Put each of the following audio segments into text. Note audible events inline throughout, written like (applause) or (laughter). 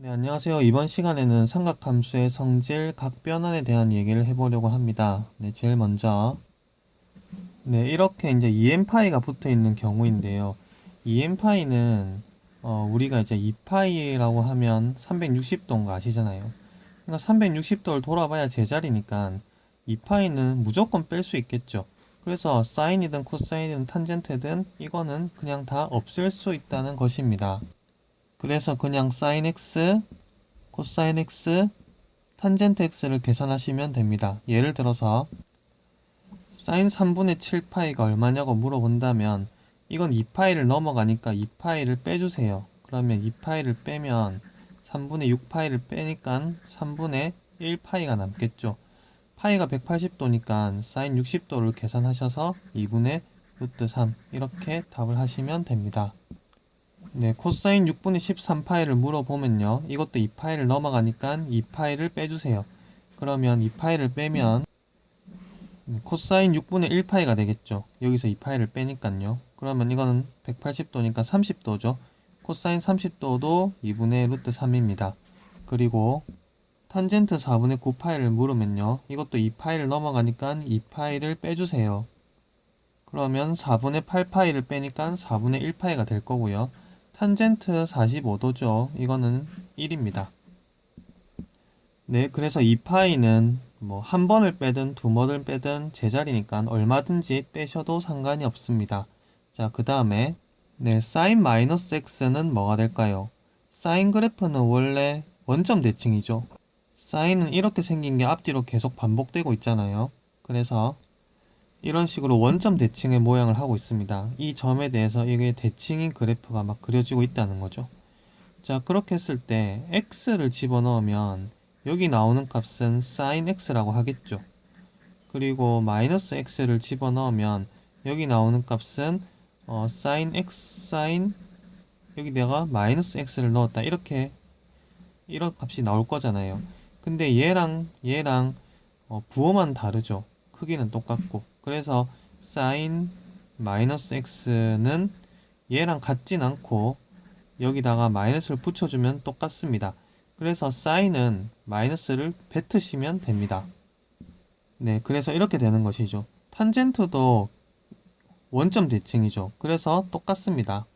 네, 안녕하세요. 이번 시간에는 삼각함수의 성질, 각 변환에 대한 얘기를 해보려고 합니다. 네, 제일 먼저. 네, 이렇게 이제 2n파이가 붙어 있는 경우인데요. 2n파이는, 어, 우리가 이제 2파이라고 하면 360도인 거 아시잖아요. 그러니까 360도를 돌아봐야 제자리니까 2파이는 무조건 뺄 수 있겠죠. 그래서 사인이든 코사인이든 탄젠트든 이거는 그냥 다 없앨 수 있다는 것입니다. 그래서 그냥 sin x, 코사인 x, 탄젠트 x를 계산하시면 됩니다. 예를 들어서 sin 3분의 7파이가 얼마냐고 물어본다면 이건 2파이를 넘어가니까 2파이를 빼주세요. 그러면 2파이를 빼면 3분의 6파이를 빼니까 3분의 1파이가 남겠죠. 파이가 180도니까 sin 60도를 계산하셔서 2분의 루트 3 이렇게 답을 하시면 됩니다. 네, 코사인 6분의 13 파이를 물어보면요. 이것도 2파이를 넘어가니까 2파이를 빼주세요. 그러면 2파이를 빼면 네, 코사인 6분의 1 파이가 되겠죠. 여기서 2파이를 빼니까요. 그러면 이거는 180도니까 30도죠. 코사인 30도도 2분의 루트 3입니다. 그리고 탄젠트 4분의 9 파이를 물으면요. 이것도 2파이를 넘어가니까 2파이를 빼주세요. 그러면 4분의 8 파이를 빼니까 4분의 1 파이가 될 거고요. 탄젠트 45도죠. 이거는 1입니다. 네, 그래서 2파이는 뭐 한 번을 빼든 두 번을 빼든 제자리니까 얼마든지 빼셔도 상관이 없습니다. 자, 그 다음에 네, 사인 마이너스 x는 뭐가 될까요? 사인 그래프는 원래 원점 대칭이죠. 사인은 이렇게 생긴 게 앞뒤로 계속 반복되고 있잖아요. 그래서 이런 식으로 원점 대칭의 모양을 하고 있습니다. 이 점에 대해서 이게 대칭인 그래프가 막 그려지고 있다는 거죠. 자, 그렇게 했을 때 x를 집어넣으면 여기 나오는 값은 sin x라고 하겠죠. 그리고 마이너스 x를 집어넣으면 여기 나오는 값은 어, sin x, sin 여기 내가 마이너스 x를 넣었다. 이렇게 이런 값이 나올 거잖아요. 근데 얘랑 얘랑 어, 부호만 다르죠. 크기는 똑같고. 그래서 sin 마이너스 x는 얘랑 같진 않고 여기다가 마이너스를 붙여주면 똑같습니다. 그래서 sign은 마이너스를 뱉으시면 됩니다. 네, 그래서 이렇게 되는 것이죠. 탄젠트도 원점 대칭이죠. 그래서 똑같습니다.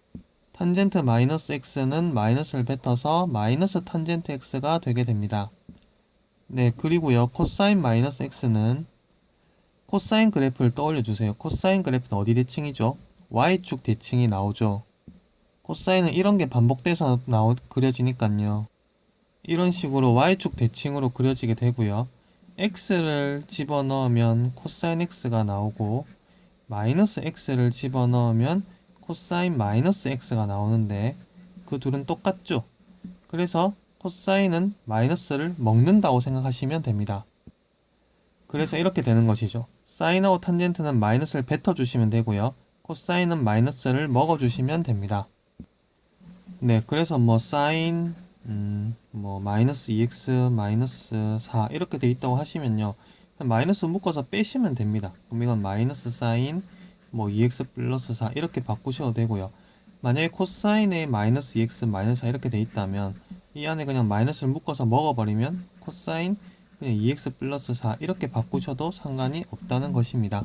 탄젠트 마이너스 x는 마이너스를 뱉어서 마이너스 탄젠트 x가 되게 됩니다. 네, 그리고요. 코사인 마이너스 x는 코사인 그래프를 떠올려 주세요. 코사인 그래프는 어디 대칭이죠? y축 대칭이 나오죠. 코사인은 이런 게 반복돼서 나오, 그려지니까요. 이런 식으로 y축 대칭으로 그려지게 되고요. x를 집어넣으면 코사인 x가 나오고 마이너스 x를 집어넣으면 코사인 마이너스 x가 나오는데 그 둘은 똑같죠. 그래서 코사인은 마이너스를 먹는다고 생각하시면 됩니다. 그래서 이렇게 되는 것이죠. 사인하고 탄젠트는 마이너스를 뱉어주시면 되고요. 코사인은 마이너스를 먹어주시면 됩니다. 네, 그래서 뭐 사인 음, 뭐 마이너스 2x 마이너스 4 이렇게 돼 있다고 하시면요. 마이너스 묶어서 빼시면 됩니다. 그럼 이건 마이너스 사인 뭐 2x 플러스 4 이렇게 바꾸셔도 되고요. 만약에 코사인에 마이너스 2x 마이너스 4 이렇게 돼 있다면 이 안에 그냥 마이너스를 묶어서 먹어버리면 코사인 그냥 2x 플러스 4 이렇게 바꾸셔도 상관이 없다는 것입니다.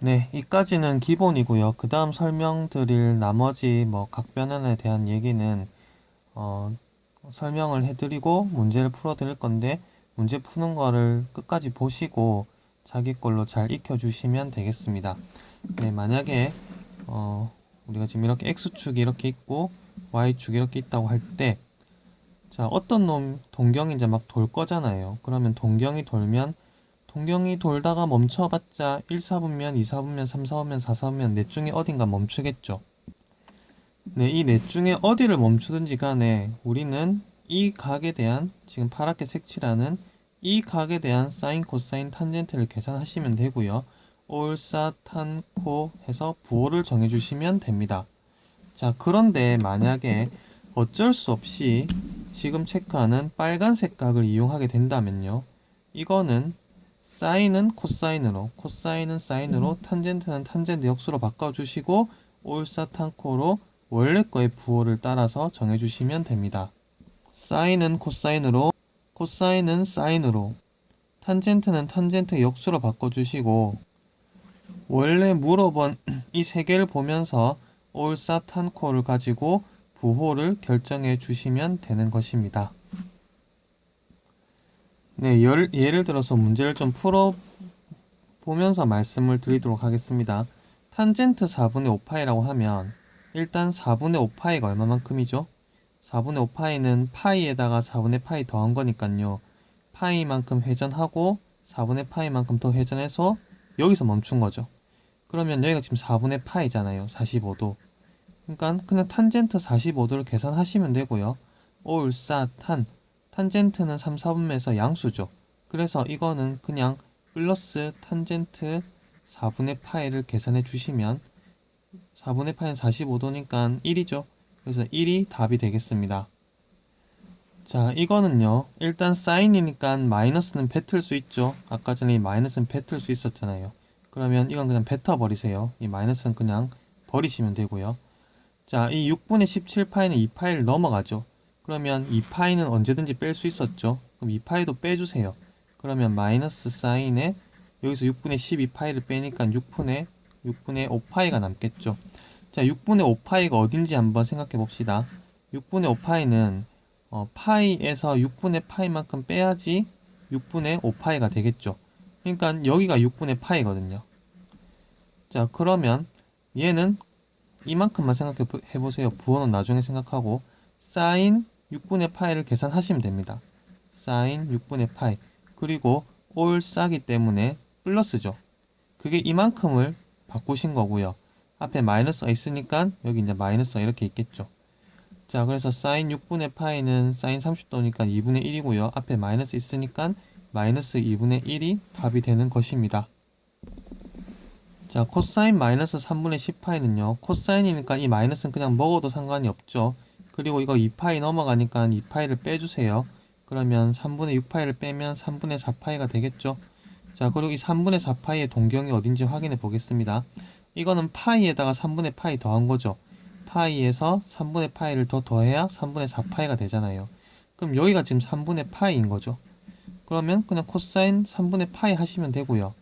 네, 이까지는 기본이고요. 그 다음 설명드릴 나머지 뭐 각 변환에 대한 얘기는 어, 설명을 해드리고 문제를 풀어드릴 건데 문제 푸는 거를 끝까지 보시고 자기 걸로 잘 익혀주시면 되겠습니다. 네, 만약에 어, 우리가 지금 이렇게 x축이 이렇게 있고 y축이 이렇게 있다고 할 때 자, 어떤 놈 동경이 이제 막 돌 거잖아요. 그러면 동경이 돌면 동경이 돌다가 멈춰봤자 1, 4분면, 2, 4분면, 3, 4분면, 4, 4분면 넷 중에 어딘가 멈추겠죠. 네, 이 넷 중에 어디를 멈추든지 간에 우리는 이 각에 대한 지금 파랗게 색칠하는 이 각에 대한 사인, 코사인, 탄젠트를 계산하시면 되고요. 올사, 탄, 코 해서 부호를 정해주시면 됩니다. 자, 그런데 만약에 어쩔 수 없이 지금 체크하는 빨간색 각을 이용하게 된다면요. 이거는 사인은 코사인으로, 코사인은 사인으로, 탄젠트는 탄젠트 역수로 바꿔주시고 올사탄코로 원래 거의 부호를 따라서 정해주시면 됩니다. 사인은 코사인으로, 코사인은 사인으로, 탄젠트는 탄젠트 역수로 바꿔주시고, 원래 물어본 (clears throat) 이 세 개를 보면서 올사탄코를 가지고 부호를 결정해 주시면 되는 것입니다. 네, 열, 예를 들어서 문제를 좀 풀어 보면서 말씀을 드리도록 하겠습니다. 탄젠트 4분의 5파이라고 하면 일단 4분의 5파이가 얼마만큼이죠? 4분의 5파이는 파이에다가 4분의 파이 더한 거니까요. 파이만큼 회전하고 4분의 파이만큼 더 회전해서 여기서 멈춘 거죠. 그러면 여기가 지금 4분의 파이잖아요. 45도. 그러니까 그냥 탄젠트 45도를 계산하시면 되고요. 올사 탄 탄젠트는 3, 4분면에서 양수죠. 그래서 이거는 그냥 플러스 탄젠트 4분의 파이를 계산해 주시면 4분의 파이는 45도니까 1이죠. 그래서 1이 답이 되겠습니다. 자, 이거는요. 일단 사인이니까 마이너스는 뱉을 수 있죠. 아까 전에 이 마이너스는 뱉을 수 있었잖아요. 그러면 이건 그냥 뱉어 버리세요. 이 마이너스는 그냥 버리시면 되고요. 자, 이 6분의 17파이는 2파이를 넘어가죠. 그러면 2파이는 언제든지 뺄 수 있었죠. 그럼 2파이도 빼주세요. 그러면 마이너스 사인에 여기서 6분의 12파이를 빼니까 6분의 6분의 5파이가 남겠죠. 자, 6분의 5파이가 어딘지 한번 생각해 봅시다. 6분의 5파이는 어, 파이에서 6분의 파이만큼 빼야지 6분의 5파이가 되겠죠. 그러니까 여기가 6분의 파이거든요. 자, 그러면 얘는 이만큼만 생각해 보세요. 부호는 나중에 생각하고 사인 6분의 파이를 계산하시면 됩니다. 사인 6분의 파이 그리고 올 싸기 때문에 플러스죠. 그게 이만큼을 바꾸신 거고요. 앞에 마이너스가 있으니까 여기 이제 마이너스가 이렇게 있겠죠. 자, 그래서 사인 6분의 파이는 사인 30도니까 2분의 1이고요. 앞에 마이너스 있으니까 마이너스 2분의 1이 답이 되는 것입니다. 자, 코사인 마이너스 3분의 10파이는요. 코사인이니까 이 마이너스는 그냥 먹어도 상관이 없죠. 그리고 이거 2파이 넘어가니까 2파이를 빼주세요. 그러면 3분의 6파이를 빼면 3분의 4파이가 되겠죠. 자, 그리고 이 3분의 4파이의 동경이 어딘지 확인해 보겠습니다. 이거는 파이에다가 3분의 파이 더한 거죠. 파이에서 3분의 파이를 더 더해야 3분의 4파이가 되잖아요. 그럼 여기가 지금 3분의 파이인 거죠. 그러면 그냥 코사인 3분의 파이 하시면 되고요.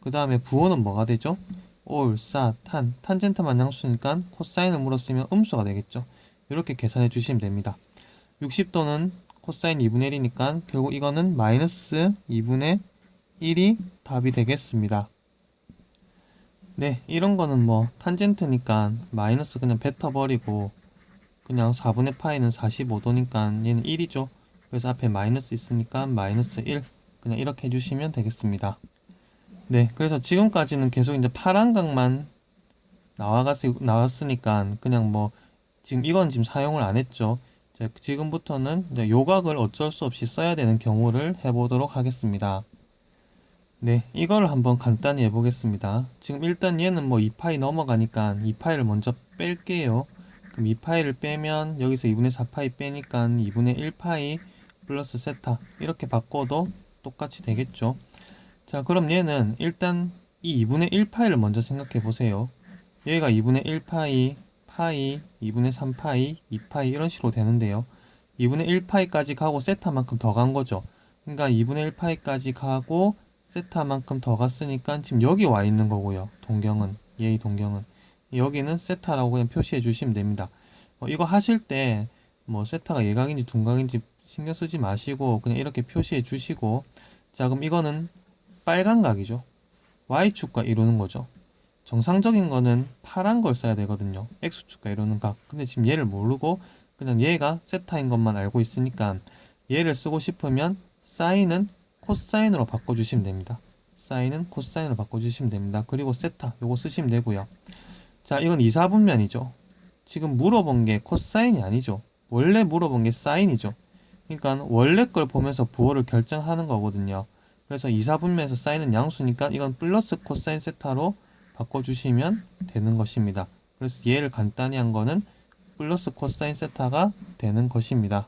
그 다음에 부호는 뭐가 되죠? 올, 사, 탄, 탄젠트만 양수니까 코사인을 물었으면 음수가 되겠죠. 이렇게 계산해 주시면 됩니다. 60도는 코사인 2분의 1이니까 결국 이거는 마이너스 2분의 1이 답이 되겠습니다. 네, 이런 거는 뭐 탄젠트니까 마이너스 그냥 뱉어버리고 그냥 4분의 파이는 45도니까 얘는 1이죠. 그래서 앞에 마이너스 있으니까 마이너스 1 그냥 이렇게 해주시면 되겠습니다. 네, 그래서 지금까지는 계속 이제 파란 각만 나와갔, 나왔으니까 그냥 뭐 지금 이건 지금 사용을 안 했죠. 지금부터는 이제 요각을 어쩔 수 없이 써야 되는 경우를 해보도록 하겠습니다. 네, 이걸 한번 간단히 해보겠습니다. 지금 일단 얘는 뭐 2파이 넘어가니까 2파이를 먼저 뺄게요. 그럼 2파이를 빼면 여기서 2분의 4파이 빼니까 2분의 1파이 플러스 세타 이렇게 바꿔도 똑같이 되겠죠. 자, 그럼 얘는 일단 이 2분의 1파이를 먼저 생각해 보세요. 여기가 2분의 1파이, 파이, 2분의 3파이, 2파이 이런 식으로 되는데요. 2분의 1파이까지 가고 세타만큼 더 간 거죠. 그러니까 2분의 1파이까지 가고 세타만큼 더 갔으니까 지금 여기 와 있는 거고요. 동경은 예의 동경은 여기는 세타라고 그냥 표시해 주시면 됩니다. 어, 이거 하실 때 뭐 세타가 예각인지 둔각인지 신경 쓰지 마시고 그냥 이렇게 표시해 주시고 자 그럼 이거는 빨간 각이죠. y축과 이루는 거죠. 정상적인 거는 파란 걸 써야 되거든요. x축과 이루는 각. 근데 지금 얘를 모르고 그냥 얘가 세타인 것만 알고 있으니까 얘를 쓰고 싶으면 사인은 코사인으로 바꿔주시면 됩니다. 사인은 코사인으로 바꿔주시면 됩니다. 그리고 세타 요거 쓰시면 되고요. 자 이건 2, 4분면이죠. 지금 물어본 게 코사인이 아니죠. 원래 물어본 게 사인이죠. 그러니까 원래 걸 보면서 부호를 결정하는 거거든요. 그래서 2, 4분면에서 사인은 양수니까 이건 플러스 코사인 세타로 바꿔주시면 되는 것입니다. 그래서 얘를 간단히 한 거는 플러스 코사인 세타가 되는 것입니다.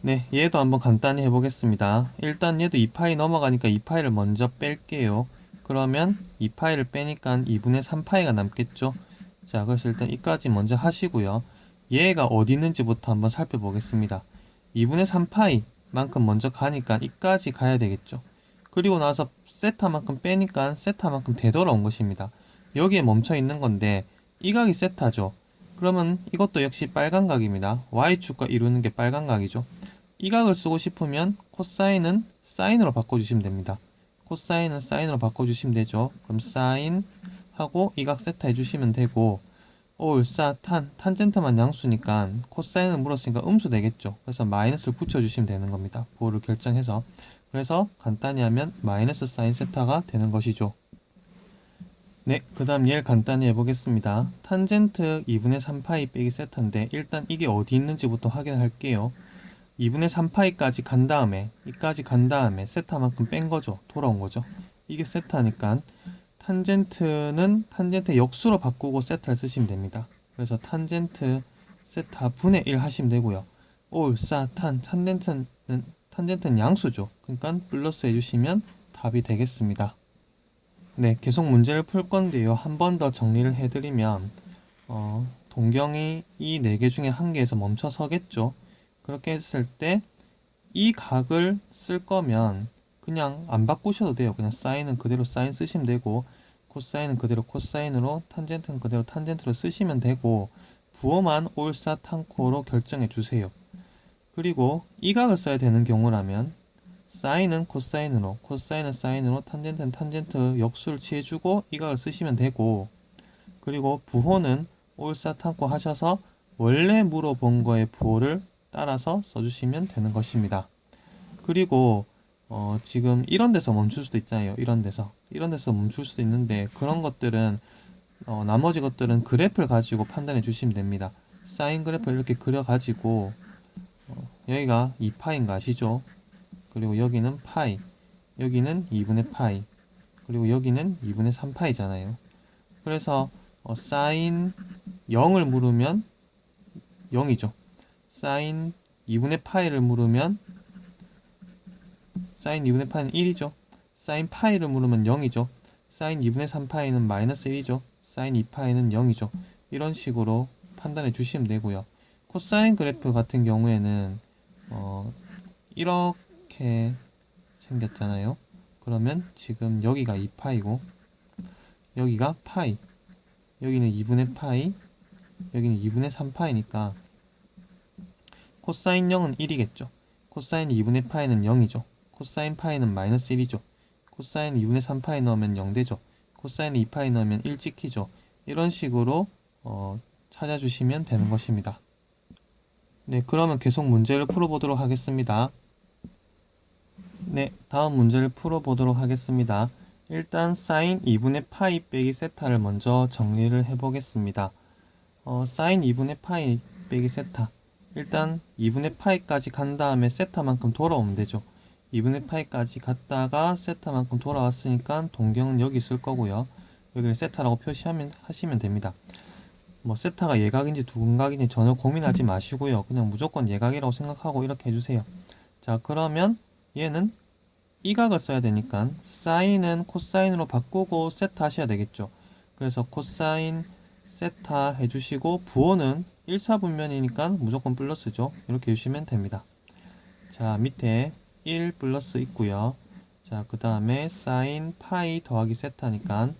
네, 얘도 한번 간단히 해보겠습니다. 일단 얘도 2파이 넘어가니까 2파이를 먼저 뺄게요. 그러면 2파이를 빼니까 2분의 3파이가 남겠죠. 자, 그래서 일단 이까지 먼저 하시고요. 얘가 어디 있는지부터 한번 살펴보겠습니다. 2분의 3파이 만큼 먼저 가니까 이까지 가야 되겠죠. 그리고 나서 세타만큼 빼니까 세타만큼 되돌아온 것입니다. 여기에 멈춰 있는 건데 이 각이 세타죠. 그러면 이것도 역시 빨간 각입니다. y축과 이루는 게 빨간 각이죠. 이 각을 쓰고 싶으면 코사인은 사인으로 바꿔주시면 됩니다. 코사인은 사인으로 바꿔주시면 되죠. 그럼 사인 하고 이 각 세타 해주시면 되고 올사 탄 탄젠트만 양수니까 코사인을 물었으니까 음수 되겠죠. 그래서 마이너스를 붙여주시면 되는 겁니다. 부호를 결정해서 그래서 간단히 하면 마이너스 사인 세타가 되는 것이죠. 네, 그 다음 얘를 간단히 해보겠습니다. 탄젠트 2분의 3파이 빼기 세타인데 일단 이게 어디 있는지부터 확인할게요. 2분의 3파이까지 간 다음에 이까지 간 다음에 세타만큼 뺀 거죠. 돌아온 거죠. 이게 세타니까 탄젠트는 탄젠트 역수로 바꾸고 세타를 쓰시면 됩니다. 그래서 탄젠트 세타 분의 1 하시면 되고요. 올, 사, 탄, 탄젠트는 탄젠트는 양수죠. 그러니까 플러스 해주시면 답이 되겠습니다. 네, 계속 문제를 풀 건데요. 한 번 더 정리를 해드리면 어, 동경이 이 네 개 중에 한 개에서 멈춰 서겠죠. 그렇게 했을 때 이 각을 쓸 거면 그냥 안 바꾸셔도 돼요. 그냥 사인은 그대로 사인 쓰시면 되고 코사인은 그대로 코사인으로 탄젠트는 그대로 탄젠트로 쓰시면 되고 부호만 올사 탄코로 결정해 주세요. 그리고 이 각을 써야 되는 경우라면 사인은 코사인으로 코사인은 사인으로 탄젠트는 탄젠트 역수를 취해주고 이 각을 쓰시면 되고 그리고 부호는 올사 탄코 하셔서 원래 물어본 거의 부호를 따라서 써주시면 되는 것입니다. 그리고 어, 지금 이런 데서 멈출 수도 있잖아요. 이런 데서. 이런 데서 멈출 수도 있는데 그런 것들은 어, 나머지 것들은 그래프를 가지고 판단해 주시면 됩니다. 사인 그래프 이렇게 그려 가지고 어, 여기가 2파인가 아시죠? 그리고 여기는 파이. 여기는 2분의 파이. 그리고 여기는 2분의 3파이잖아요. 그래서 어, 사인 0을 물으면 0이죠. 사인 2분의 파이를 물으면 사인 2분의 파이는 1이죠. 사인 파이를 물으면 0이죠. 사인 2분의 3파이는 마이너스 1이죠. 사인 2파이는 0이죠. 이런 식으로 판단해 주시면 되고요. 코사인 그래프 같은 경우에는 어, 이렇게 생겼잖아요. 그러면 지금 여기가 2파이고 여기가 파이 여기는 2분의 파이 여기는 2분의 3파이니까 코사인 0은 1이겠죠. 코사인 2분의 파이는 0이죠. 코사인 파이는 마이너스 1이죠. 코사인 2분의 3파이 넣으면 0 되죠. 코사인 2파이 넣으면 1 찍히죠. 이런 식으로 어, 찾아주시면 되는 것입니다. 네, 그러면 계속 문제를 풀어보도록 하겠습니다. 네, 다음 문제를 풀어보도록 하겠습니다. 일단 사인 2분의 파이 빼기 세타를 먼저 정리를 해보겠습니다. 어, 사인 2분의 파이 빼기 세타 일단 2분의 파이까지 간 다음에 세타만큼 돌아오면 되죠. 2분의 파이까지 갔다가 세타만큼 돌아왔으니까 동경은 여기 있을 거고요. 여기를 세타라고 표시하면 하시면 됩니다. 뭐 세타가 예각인지 두근각인지 전혀 고민하지 마시고요. 그냥 무조건 예각이라고 생각하고 이렇게 해주세요. 자 그러면 얘는 이 각을 써야 되니까 사인은 코사인으로 바꾸고 세타 하셔야 되겠죠. 그래서 코사인 세타 해주시고 부호는 1사분면이니까 무조건 플러스죠. 이렇게 해주시면 됩니다. 자 밑에 1 플러스 있고요. 자, 그 다음에 사인 파이 더하기 세타니까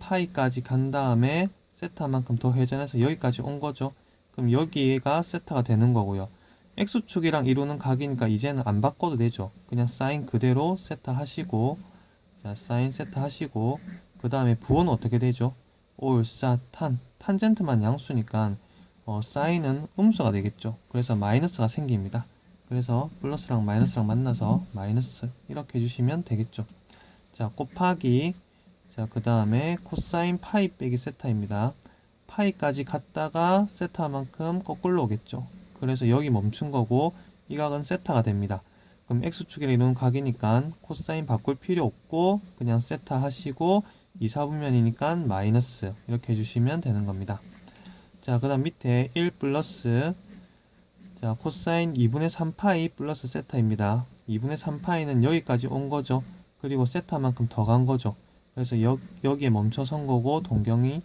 파이까지 간 다음에 세타만큼 더 회전해서 여기까지 온 거죠. 그럼 여기가 세타가 되는 거고요. x축이랑 이루는 각이니까 이제는 안 바꿔도 되죠. 그냥 사인 그대로 세타 하시고 자, 사인 세타 하시고 그 다음에 부호는 어떻게 되죠? 올, 사, 탄, 탄젠트만 양수니까 어, 사인은 음수가 되겠죠. 그래서 마이너스가 생깁니다. 그래서 플러스랑 마이너스랑 만나서 마이너스 이렇게 해주시면 되겠죠. 자 곱하기 자그 다음에 코사인 파이 빼기 세타입니다. 파이까지 갔다가 세타만큼 거꾸로 오겠죠. 그래서 여기 멈춘 거고 이 각은 세타가 됩니다. 그럼 x축이랑 이루는 각이니까 코사인 바꿀 필요 없고 그냥 세타 하시고 2, 4분면이니까 마이너스 이렇게 해주시면 되는 겁니다. 자, 그 다음 밑에 1 플러스 자, 코사인 2분의 3파이 플러스 세타입니다. 2분의 3파이는 여기까지 온 거죠. 그리고 세타만큼 더 간 거죠. 그래서 여, 여기에 멈춰선 거고 동경이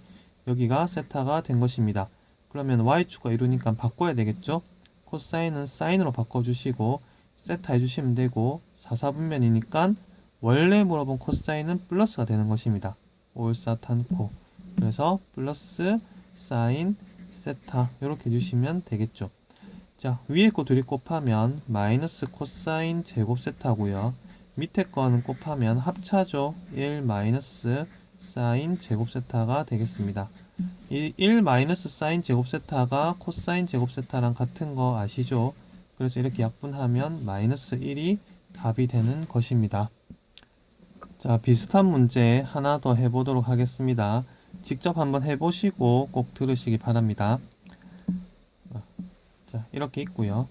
여기가 세타가 된 것입니다. 그러면 y축과 이루니까 바꿔야 되겠죠? 코사인은 사인으로 바꿔주시고 세타 해주시면 되고 4, 4분면이니까 원래 물어본 코사인은 플러스가 되는 것입니다. 올사탄코 그래서 플러스 사인 세타 이렇게 해주시면 되겠죠. 자 위에 거 둘이 곱하면 마이너스 코사인 제곱 세타고요. 밑에 거는 곱하면 합차죠. 1 마이너스 사인 제곱 세타가 되겠습니다. 이1 마이너스 사인 제곱 세타가 코사인 제곱 세타랑 같은 거 아시죠? 그래서 이렇게 약분하면 마이너스 1이 답이 되는 것입니다. 자, 비슷한 문제 하나 더 해보도록 하겠습니다. 직접 한번 해보시고 꼭 들으시기 바랍니다. 자, 이렇게 있고요.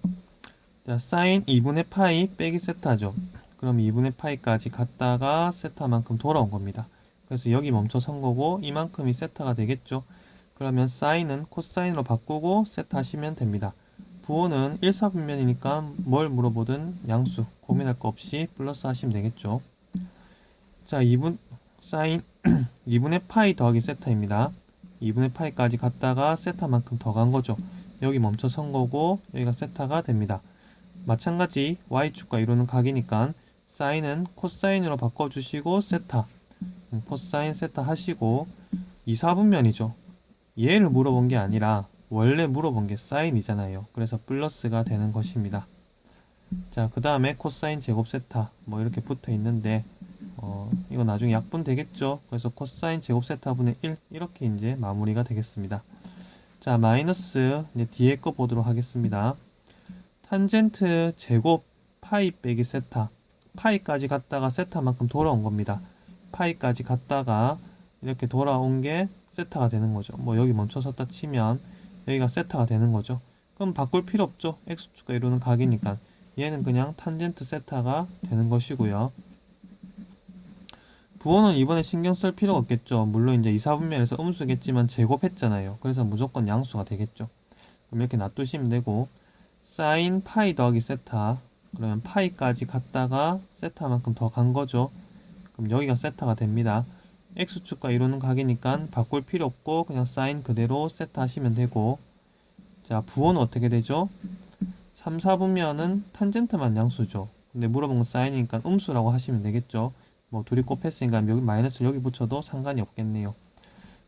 자, 사인 2분의 파이 빼기 세타죠. 그럼 2분의 파이까지 갔다가 세타만큼 돌아온 겁니다. 그래서 여기 멈춰 선 거고 이만큼이 세타가 되겠죠. 그러면 사인은 코사인으로 바꾸고 세타 하시면 됩니다. 부호는 1사분면이니까 뭘 물어보든 양수 고민할 거 없이 플러스 하시면 되겠죠. 자, 2분 사인 (clears throat) 2분의 파이 더하기 세타입니다. 2분의 파이까지 갔다가 세타만큼 더 간 거죠. 여기 멈춰 선 거고 여기가 세타가 됩니다. 마찬가지 y축과 이루는 각이니까 사인은 코사인으로 바꿔주시고 세타 음, 코사인 세타 하시고 2, 4분면이죠. 얘를 물어본 게 아니라 원래 물어본 게 사인이잖아요. 그래서 플러스가 되는 것입니다. 자, 그 다음에 코사인 제곱 세타 뭐 이렇게 붙어 있는데 어, 이거 나중에 약분 되겠죠. 그래서 코사인 제곱 세타분의 1 이렇게 이제 마무리가 되겠습니다. 자, 마이너스 이제 뒤에 거 보도록 하겠습니다. 탄젠트 제곱 파이 빼기 세타 파이까지 갔다가 세타만큼 돌아온 겁니다. 파이까지 갔다가 이렇게 돌아온 게 세타가 되는 거죠. 뭐 여기 멈춰 섰다 치면 여기가 세타가 되는 거죠. 그럼 바꿀 필요 없죠. x축과 이루는 각이니까 얘는 그냥 탄젠트 세타가 되는 것이고요. 부호는 이번에 신경 쓸 필요가 없겠죠. 물론 이제 2, 4분면에서 음수겠지만 제곱했잖아요. 그래서 무조건 양수가 되겠죠. 그럼 이렇게 놔두시면 되고 사인 파이 더하기 세타 그러면 파이까지 갔다가 세타만큼 더 간 거죠. 그럼 여기가 세타가 됩니다. x축과 이루는 각이니까 바꿀 필요 없고 그냥 사인 그대로 세타 하시면 되고 자 부호는 어떻게 되죠? 3, 4분면은 탄젠트만 양수죠. 근데 물어본 건 사인이니까 음수라고 하시면 되겠죠. 뭐 둘이 곱했으니까 여기 마이너스 여기 붙여도 상관이 없겠네요.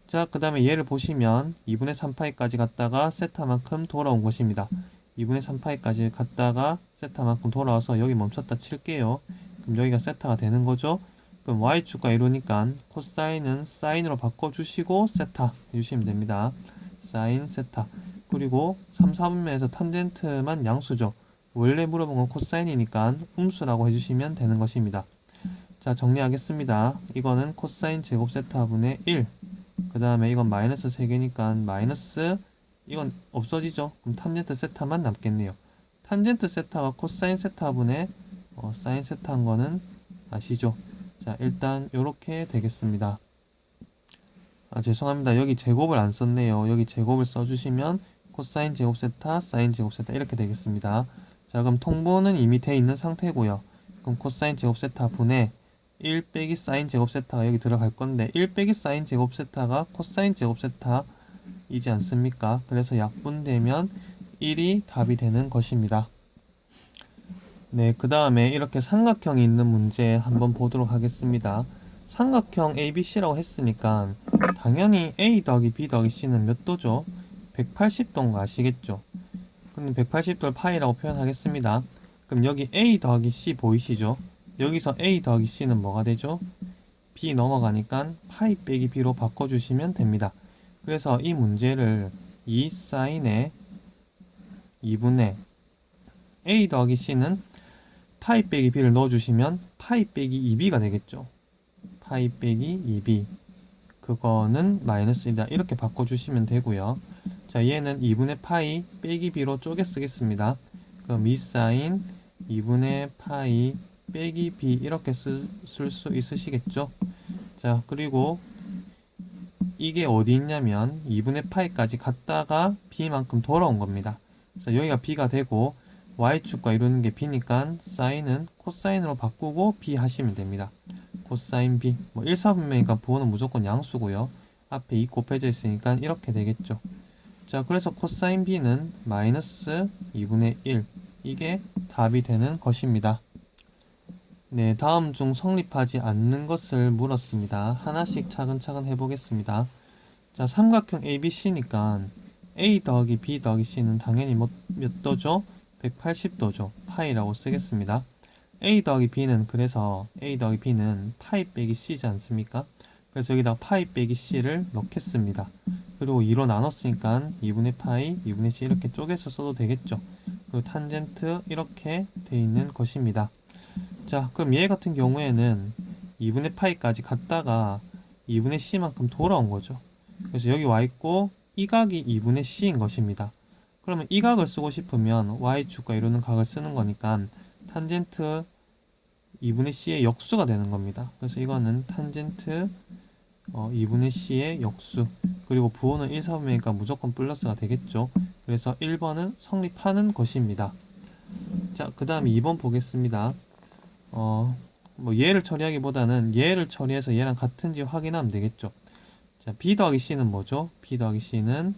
자, 그 다음에 얘를 보시면 2분의 3파이까지 갔다가 세타만큼 돌아온 것입니다. 2분의 3파이까지 갔다가 세타만큼 돌아와서 여기 멈췄다 칠게요. 그럼 여기가 세타가 되는 거죠. 그럼 y축과 이루니까 코사인은 사인으로 바꿔주시고 세타 해주시면 됩니다. 사인 세타 그리고 3, 4분면에서 탄젠트만 양수죠. 원래 물어본 건 코사인이니까 음수라고 해주시면 되는 것입니다. 자 정리하겠습니다. 이거는 코사인 제곱 세타분의 1. 그 다음에 이건 마이너스 3개니까 마이너스 이건 없어지죠. 그럼 탄젠트 세타만 남겠네요. 탄젠트 세타가 코사인 세타분의 어, 사인 세타인 거는 아시죠? 자 일단 이렇게 되겠습니다. 아 죄송합니다. 여기 제곱을 안 썼네요. 여기 제곱을 써주시면 코사인 제곱 세타, 사인 제곱 세타 이렇게 되겠습니다. 자 그럼 통보는 이미 돼 있는 상태고요. 그럼 코사인 제곱 세타 분의 1 빼기 사인 제곱 세타가 여기 들어갈 건데 1 빼기 사인 제곱 세타가 코사인 제곱 세타이지 않습니까? 그래서 약분되면 1이 답이 되는 것입니다. 네, 그 다음에 이렇게 삼각형이 있는 문제 한번 보도록 하겠습니다. 삼각형 ABC라고 했으니까 당연히 A 더하기 B 더하기 C는 몇 도죠? 180도인 거 아시겠죠? 그럼 180도를 파이라고 표현하겠습니다. 그럼 여기 A 더하기 C 보이시죠? 여기서 A 더하기 C는 뭐가 되죠? B 넘어가니까 파이 빼기 B로 바꿔주시면 됩니다. 그래서 이 문제를 2 사인의 2분의 A 더하기 C는 파이 빼기 B를 넣어주시면 파이 빼기 2B가 되겠죠. 파이 빼기 2B 그거는 마이너스이다 이렇게 바꿔주시면 되고요. 자 얘는 2분의 파이 빼기 B로 쪼개 쓰겠습니다. 그럼 2 사인 2분의 파이 빼기 b 이렇게 쓸 수 있으시겠죠? 자 그리고 이게 어디 있냐면 2분의 파이까지 갔다가 b만큼 돌아온 겁니다. 그래서 여기가 b가 되고 y축과 이루는 게 b니까 사인은 코사인으로 바꾸고 b 하시면 됩니다. 코사인 b 뭐 1, 4분면이니까 부호는 무조건 양수고요. 앞에 2 곱해져 있으니까 이렇게 되겠죠. 자, 그래서 코사인 b는 마이너스 2분의 1. 이게 답이 되는 것입니다. 네, 다음 중 성립하지 않는 것을 물었습니다. 하나씩 차근차근 해보겠습니다. 자, 삼각형 ABC니까 A 더하기 B 더하기 C는 당연히 뭐, 몇 도죠? 180도죠. 파이라고 쓰겠습니다. A 더하기 B는 그래서 A 더하기 B는 파이 빼기 C지 않습니까? 그래서 여기다 파이 빼기 C를 넣겠습니다. 그리고 2로 나눴으니까 2분의 파이, 2분의 C 이렇게 쪼개서 써도 되겠죠. 그리고 탄젠트 이렇게 돼 있는 것입니다. 자, 그럼 얘 같은 경우에는 2분의 파이까지 갔다가 2분의 C만큼 돌아온 거죠. 그래서 여기 와 있고 이 각이 2분의 C인 것입니다. 그러면 이 각을 쓰고 싶으면 Y축과 이루는 각을 쓰는 거니까 탄젠트 2분의 C의 역수가 되는 겁니다. 그래서 이거는 탄젠트 어, 2분의 C의 역수 그리고 부호는 1, 4분이니까 무조건 플러스가 되겠죠. 그래서 1번은 성립하는 것입니다. 자, 그 다음에 2번 보겠습니다. 어, 뭐 얘를 처리하기보다는 얘를 처리해서 얘랑 같은지 확인하면 되겠죠. 자, B 더하기 C는 뭐죠? B 더하기 C는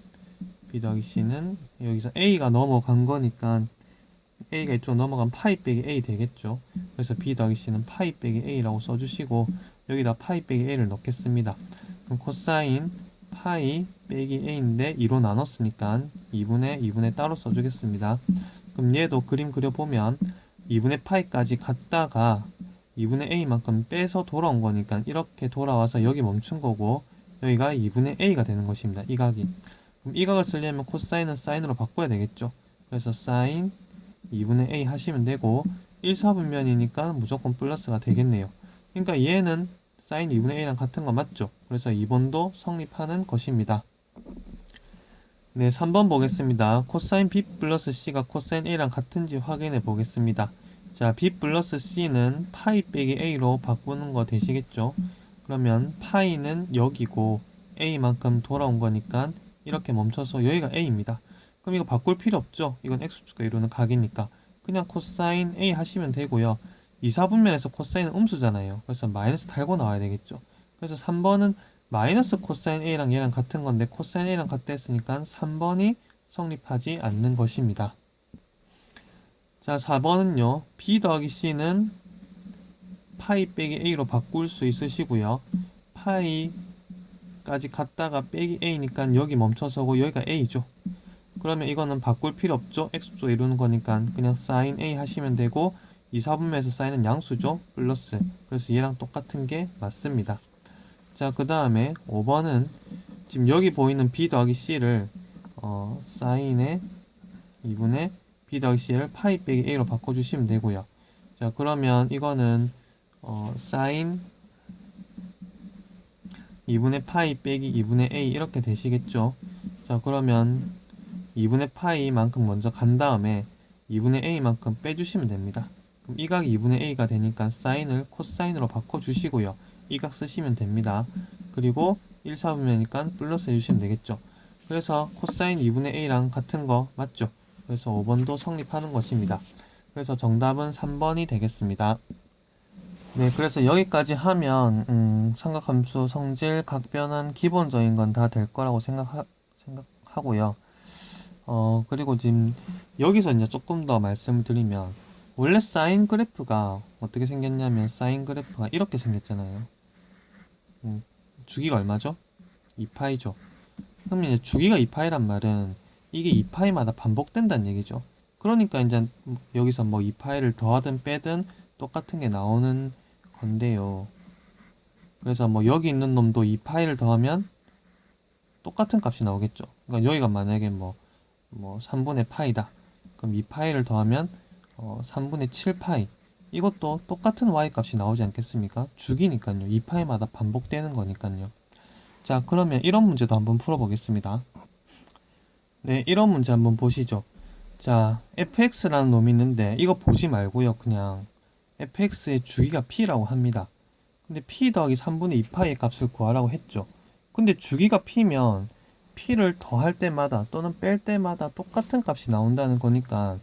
B 더하기 C는 여기서 A가 넘어간 거니까 A가 이쪽 넘어간 파이 빼기 A 되겠죠. 그래서 B 더하기 C는 파이 빼기 A라고 써주시고 여기다 파이 빼기 A를 넣겠습니다. 그럼 코사인 파이 빼기 A인데 2로 나눴으니까 2분의 2분의 따로 써주겠습니다. 그럼 얘도 그림 그려보면 2분의 파이까지 갔다가 2분의 A만큼 빼서 돌아온 거니까 이렇게 돌아와서 여기 멈춘 거고 여기가 2분의 A가 되는 것입니다. 이 각이. 그럼 이 각을 쓰려면 코사인은 사인으로 바꿔야 되겠죠. 그래서 사인 2분의 A 하시면 되고 1, 4분면이니까 무조건 플러스가 되겠네요. 그러니까 얘는 사인 2분의 A랑 같은 거 맞죠? 그래서 2번도 성립하는 것입니다. 네, 3번 보겠습니다. 코사인 B 플러스 C가 코사인 A랑 같은지 확인해 보겠습니다. 자, B 플러스 C는 파이 빼기 A로 바꾸는 거 되시겠죠? 그러면 파이는 여기고 A만큼 돌아온 거니까 이렇게 멈춰서 여기가 A입니다. 그럼 이거 바꿀 필요 없죠? 이건 X축과 이루는 각이니까 그냥 코사인 A 하시면 되고요. 2, 4분면에서 코사인은 음수잖아요. 그래서 마이너스 달고 나와야 되겠죠. 그래서 3번은 마이너스 코사인 A랑 얘랑 같은 건데 코사인 A랑 같다 했으니까 3번이 성립하지 않는 것입니다. 자, 4번은요. B 더하기 C는 파이 빼기 A로 바꿀 수 있으시고요. 파이까지 갔다가 빼기 A니까 여기 멈춰서고 여기가 A죠. 그러면 이거는 바꿀 필요 없죠. X조 이루는 거니까 그냥 사인 A 하시면 되고 2, 4분면에서 사인은 양수죠. 플러스. 그래서 얘랑 똑같은 게 맞습니다. 자, 그 다음에 5번은 지금 여기 보이는 B 더하기 C를 어, 사인의 2분의 B 더하기 C를 파이 빼기 A로 바꿔주시면 되고요. 자, 그러면 이거는 어, 사인 2분의 파이 빼기 2분의 A 이렇게 되시겠죠. 자, 그러면 2분의 파이만큼 먼저 간 다음에 2분의 A만큼 빼주시면 됩니다. 그럼 이 각이 2분의 A가 되니까 사인을 코사인으로 바꿔주시고요. 이 각 쓰시면 됩니다. 그리고 1, 4분면이니까 플러스 해주시면 되겠죠. 그래서 코사인 2분의 A랑 같은 거 맞죠? 그래서 5번도 성립하는 것입니다. 그래서 정답은 3번이 되겠습니다. 네, 그래서 여기까지 하면 음, 삼각함수 성질 각변환 기본적인 건 다 될 거라고 생각하, 생각하고요. 어, 그리고 지금 여기서 이제 조금 더 말씀을 드리면 원래 사인 그래프가 어떻게 생겼냐면 사인 그래프가 이렇게 생겼잖아요. 음, 주기가 얼마죠? 2파이죠. 그럼 이제 주기가 2파이란 말은 이게 2파이마다 반복된다는 얘기죠. 그러니까 이제 여기서 뭐 2파이를 더하든 빼든 똑같은 게 나오는 건데요. 그래서 뭐 여기 있는 놈도 2파이를 더하면 똑같은 값이 나오겠죠. 그러니까 여기가 만약에 뭐, 뭐 3분의 파이다. 그럼 2파이를 더하면 어, 3분의 7파이. 이것도 똑같은 y 값이 나오지 않겠습니까? 주기니까요. 2파이마다 반복되는 거니까요. 자, 그러면 이런 문제도 한번 풀어보겠습니다. 네, 이런 문제 한번 보시죠. 자, fx라는 놈이 있는데 이거 보지 말고요. 그냥 fx의 주기가 p라고 합니다. 근데 p 더하기 3분의 2파이의 값을 구하라고 했죠. 근데 주기가 p면 p를 더할 때마다 또는 뺄 때마다 똑같은 값이 나온다는 거니까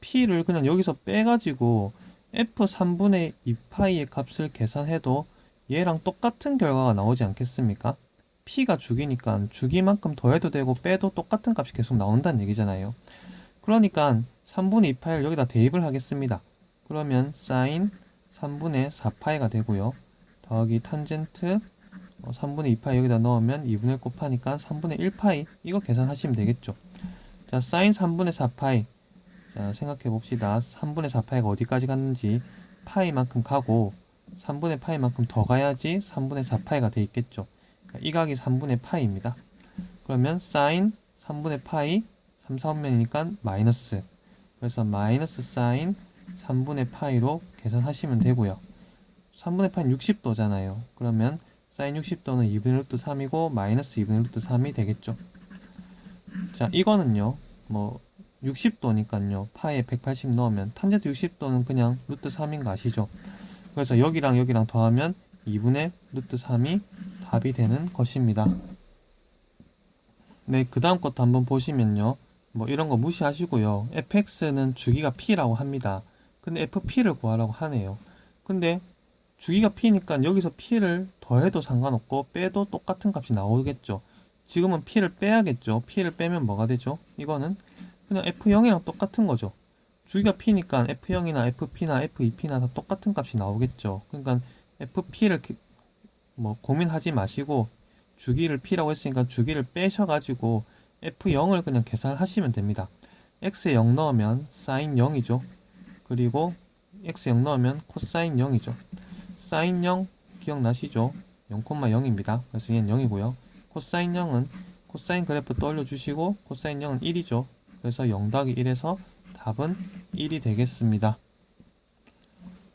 p를 그냥 여기서 빼가지고 f 3분의 2파이의 값을 계산해도 얘랑 똑같은 결과가 나오지 않겠습니까? p가 주기니까 주기만큼 더해도 되고 빼도 똑같은 값이 계속 나온다는 얘기잖아요. 그러니까 3분의 2파이를 여기다 대입을 하겠습니다. 그러면 사인 3분의 4파이가 되고요. 더하기 탄젠트 어, 3분의 2파이 여기다 넣으면 2분의 1 곱하니까 3분의 1파이 이거 계산하시면 되겠죠. 자, 사인 3분의 4파이 자, 생각해 봅시다. 3분의 4파이가 어디까지 갔는지 파이만큼 가고 3분의 파이만큼 더 가야지 3분의 4파이가 돼 있겠죠. 그러니까 이 각이 3분의 파이입니다. 그러면 사인 3분의 파이 3, 4분면이니까 마이너스 그래서 마이너스 사인 3분의 파이로 계산하시면 되고요. 3분의 파이는 60도잖아요. 그러면 사인 60도는 2분의 루트 3이고 마이너스 2분의 루트 3이 되겠죠. 자, 이거는요. 뭐 60도니까요. 파이에 180 넣으면 탄젠트 60도는 그냥 루트 3인 거 아시죠? 그래서 여기랑 여기랑 더하면 2분의 루트 3이 답이 되는 것입니다. 네, 그 다음 것도 한번 보시면요. 뭐 이런 거 무시하시고요. fx는 주기가 p라고 합니다. 근데 fp를 구하라고 하네요. 근데 주기가 p니까 여기서 p를 더해도 상관없고 빼도 똑같은 값이 나오겠죠. 지금은 p를 빼야겠죠. p를 빼면 뭐가 되죠? 이거는 그냥 f0이랑 똑같은 거죠. 주기가 p니까 f0이나 fp나 f2p나 다 똑같은 값이 나오겠죠. 그러니까 fp를 뭐 고민하지 마시고 주기를 p라고 했으니까 주기를 빼셔가지고 f0을 그냥 계산하시면 됩니다. x에 0 넣으면 sin 0이죠. 그리고 x 0 넣으면 코사인 0이죠. 사인 0 기억나시죠? 0,0입니다. 그래서 얘는 0이고요. 코사인 0은 코사인 그래프 떠올려 주시고 코사인 0은 1이죠. 그래서 0 더하기 1에서 답은 1이 되겠습니다.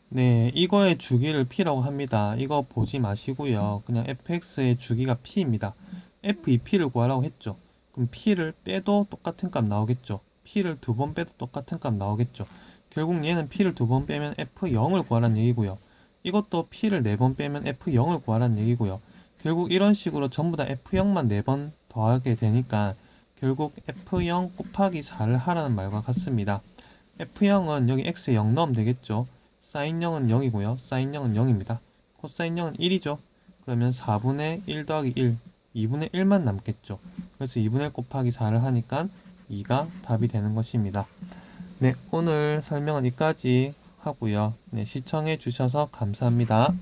네, 이거의 주기를 p라고 합니다. 이거 보지 마시고요. 그냥 fx의 주기가 p입니다. f2p를 구하라고 했죠. 그럼 p를 빼도 똑같은 값 나오겠죠. p를 두 번 빼도 똑같은 값 나오겠죠. 결국 얘는 p를 두 번 빼면 f0을 구하라는 얘기고요. 이것도 p를 네 번 빼면 f0을 구하라는 얘기고요. 결국 이런 식으로 전부 다 f0만 네 번 더하게 되니까 결국 f0 곱하기 4를 하라는 말과 같습니다. f0은 여기 x에 0 넣으면 되겠죠. 사인 0은 0이고요. 사인 0은 0입니다. 코사인 0은 1이죠. 그러면 4분의 1 더하기 1, 2분의 1만 남겠죠. 그래서 2분의 1 곱하기 4를 하니까 2가 답이 되는 것입니다. 네, 오늘 설명은 여기까지 하고요. 네, 시청해 주셔서 감사합니다.